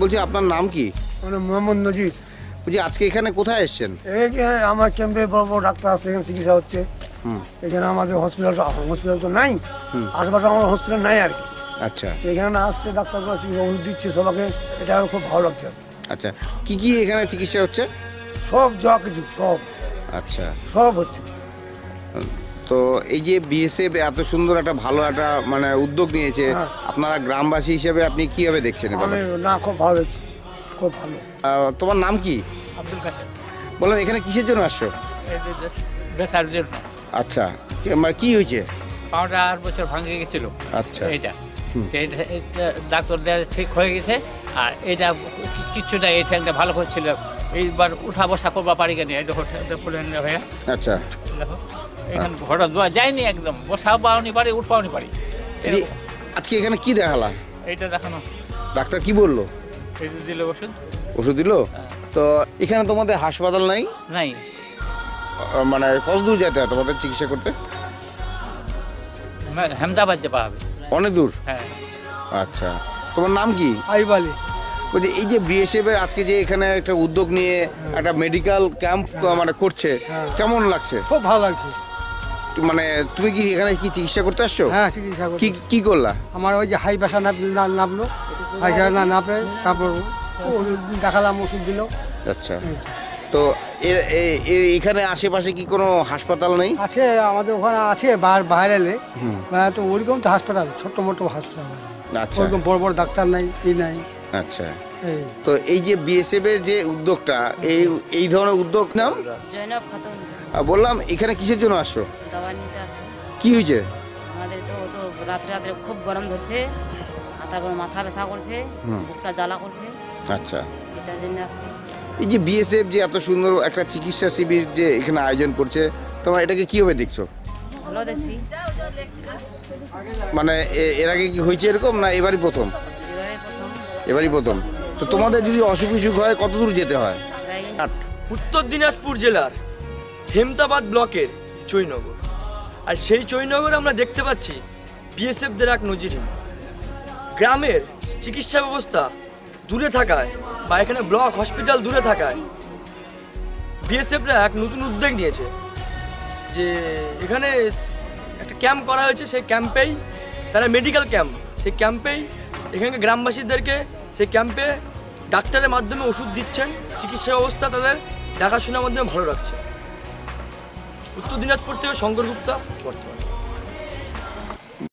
বলছি আপনার নাম কি? মানে মোহাম্মদ নজির। বলছি আজকে এখানে কোথায় এসেছেন? এখানে আমার ক্যাম্পে বড় বড় ডাক্তার আছে এখানে চিকিৎসা হচ্ছে। হুম। এখানে আমাদের হসপিটাল হসপিটাল তো নাই। আশেপাশে আমার হসপিটাল নাই আর কি। আচ্ছা। এখানে না আসছে চিকিৎসা ওষুধ দিচ্ছে সবাইকে এটা আমার খুব ভালো লাগছে। আচ্ছা কি কি এখানে চিকিৎসা হচ্ছে? সব যা কিছু সব। আচ্ছা। সব হচ্ছে। তো এই যে বিএসএফ এত সুন্দর একটা ভালো একটা মানে উদ্যোগ নিয়েছে হ্যাঁ। আপনারা গ্রামবাসী হিসেবে আপনি কীভাবে দেখছেন না খুব ভালো খুব ভালো। তোমার নাম কি? আব্দুল কাসেম বললাম এখানে কিসের জন্য আসছো? বেসার জন্য। আচ্ছা মানে কি হয়েছে? পাউডার আট বছর ভাঙে গেছিল। আচ্ছা। এটা- এটা ডাক্তার দেওয়া ঠিক হয়ে গেছে আর এটা কিছুটা এই ঠ্যাংটা ভালো করছিল। এইবার উঠা বসা করবা পারি কেন? এই দেখো ঠ্যাংটা ফুলে ভাইয়া। আচ্ছা। দেখো। এখানে ঘোড়া দেওয়া যায়নি একদম। বসাও পাওনি পারি উঠ পাওনি পারি। আজকে এখানে কি দেখালা? এইটা দেখানো। ডাক্তার কি বলল? এই দিল ওষুধ। ওষুধ দিল? তো এখানে তোমাদের হাসপাতাল নাই? নাই। মানে কত দূর যেতে হয় তোমাদের চিকিৎসা করতে? হেম- হেমদাবাদ যে পাবে অনেক দূর? হ্যাঁ। আচ্ছা। তোমার নাম কি? আইবালি। বলছি এই যে বিএসএফ এর আজকে যে এখানে একটা উদ্যোগ নিয়ে একটা মেডিকেল ক্যাম্প মানে করছে কেমন লাগছে? খুব ভালো লাগছে। মানে তুমি কি এখানে কি চিকিৎসা করতে আসছো? হ্যাঁ চিকিৎসা কি কি করলা? আমার ওই যে হাই প্রেশার নামলো হাই প্রেশার না নাপে তারপর দেখালাম ওষুধ দিল। আচ্ছা। তো এর- এখানে আশেপাশে কি কোনো হাসপাতাল নেই? আছে আমাদের ওখানে আছে বাইরে তো ওরকম তো হাসপাতাল ছোট্ট মোটো হাসপাতাল। আচ্ছা। ওরকম বড় বড় ডাক্তার নাই ই নাই। আচ্ছা। এই। তো এই যে বিএসএফ এর যে উদ্যোগটা এই এই ধরনের উদ্যোগ নাম? জৈনব খাতুন। বললাম এখানে কিসের জন্য আসছো? দাওয়া নিতে আসে কি হয়েছে? আমাদের তো তো রাত্রে রাত্রে খুব গরম ধরছে আর তারপর মাথা ব্যথা করছে বুকটা জ্বালা করছে। আচ্ছা। এটার জন্য আসছে। এই যে বিএসএফ যে এত সুন্দর একটা চিকিৎসা শিবির যে এখানে আয়োজন করছে তোমরা এটাকে কীভাবে দেখছ? ভালো দেখছি। মানে এ- এর আগে কি হয়েছে এরকম না এবারই প্রথম? এবারই প্রথম। তো তোমাদের যদি অসুখ বিসুখ হয় কত দূর যেতে হয়? উত্তর দিনাজপুর জেলার হেমতাবাদ ব্লকের চৈনগর আর সেই চৈনগর আমরা দেখতে পাচ্ছি বিএসএফদের এক নজিরহীন গ্রামের চিকিৎসা ব্যবস্থা দূরে থাকায় বা এখানে ব্লক, হসপিটাল দূরে থাকায় বিএসএফরা এক নতুন উদ্যোগ নিয়েছে যে এখানে একটা ক্যাম্প করা হয়েছে। সেই ক্যাম্পেই তারা মেডিকেল ক্যাম্প, সেই ক্যাম্পেই এখানকার গ্রামবাসীদেরকে সেই ক্যাম্পে ডাক্তারের মাধ্যমে ওষুধ দিচ্ছেন। চিকিৎসা ব্যবস্থা তাদের দেখাশোনার মাধ্যমে ভালো রাখছে। উত্তর দিনাজপুর থেকে শঙ্কর গুপ্তা বর্তমান।